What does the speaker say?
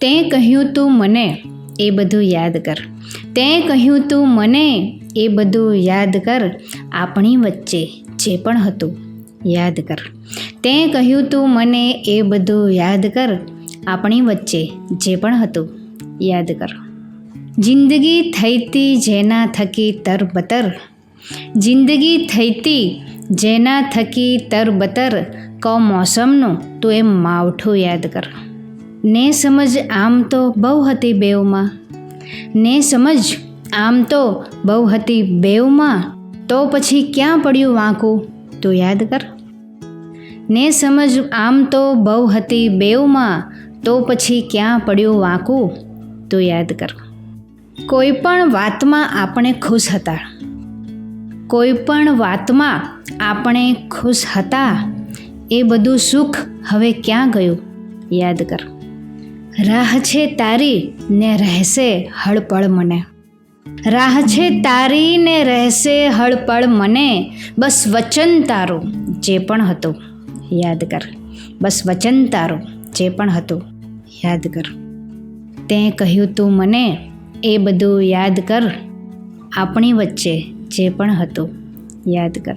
તે કહ્યું તું મને એ બધું યાદ કર. તે કહ્યું તું મને એ બધું યાદ કર. આપણી વચ્ચે જે પણ હતું, યાદ કર. તે કહ્યું તું મને એ બધું યાદ કર. આપણી વચ્ચે જે પણ હતું, યાદ કર. જિંદગી થઈતી જેના થકી તરબતર. જિંદગી થઈતી જેના થકી તરબતર. મોસમનું તું એમ માવઠું યાદ કર. ને સમજ આમ તો બહુ હતી બેવમાં ને સમજ આમ તો બહુ હતી બેવમાં તો પછી ક્યાં પડ્યું વાંકું? તું યાદ કર. ને સમજ આમ તો બહુ હતી બેવમાં તો પછી ક્યાં પડ્યું વાંકું? તું યાદ કર. કોઈ પણ વાતમાં આપણે ખુશ હતા. કોઈ પણ વાતમાં આપણે ખુશ હતા. એ બધું સુખ હવે ક્યાં ગયું? યાદ કર. રાહ છે તારી ને રહેશે હળપળ મને. રાહ છે તારી ને રહેશે હળપળ મને. બસ વચન તારું જે પણ હતું, યાદ કર. બસ વચન તારું જે પણ હતું, યાદ કર. તે કહ્યું તું મને, એ બધું યાદ કર. આપણી વચ્ચે જે પણ હતું, યાદ કર.